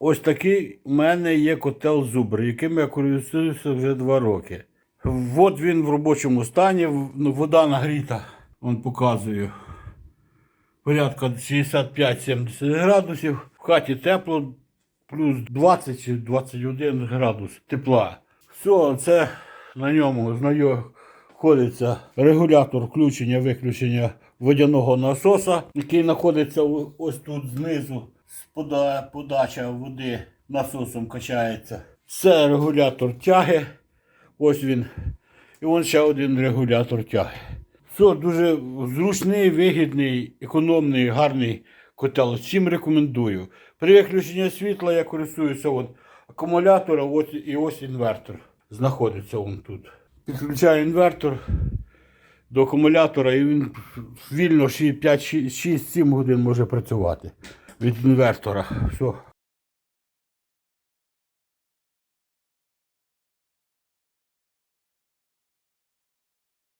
Ось такий у мене є котел Зубр, яким я користуюся вже два роки. От він в робочому стані, ну, вода нагріта, Вон показую. Порядка 65-70 градусів. В хаті тепло, плюс 20 чи 21 градус тепла. Все, це на ньому знаходиться регулятор включення-виключення водяного насоса, який знаходиться ось тут знизу. Пода- Подача води насосом качається. Це регулятор тяги. Ось він. І вон ще один регулятор тяги. Все, дуже зручний, вигідний, економний, гарний котел. Всім рекомендую. При виключенні світла я користуюся от акумулятора, от, і ось інвертор. Знаходиться он тут. Підключаю інвертор до акумулятора, і він вільно 5-6-7 годин може працювати від інвертора. Все.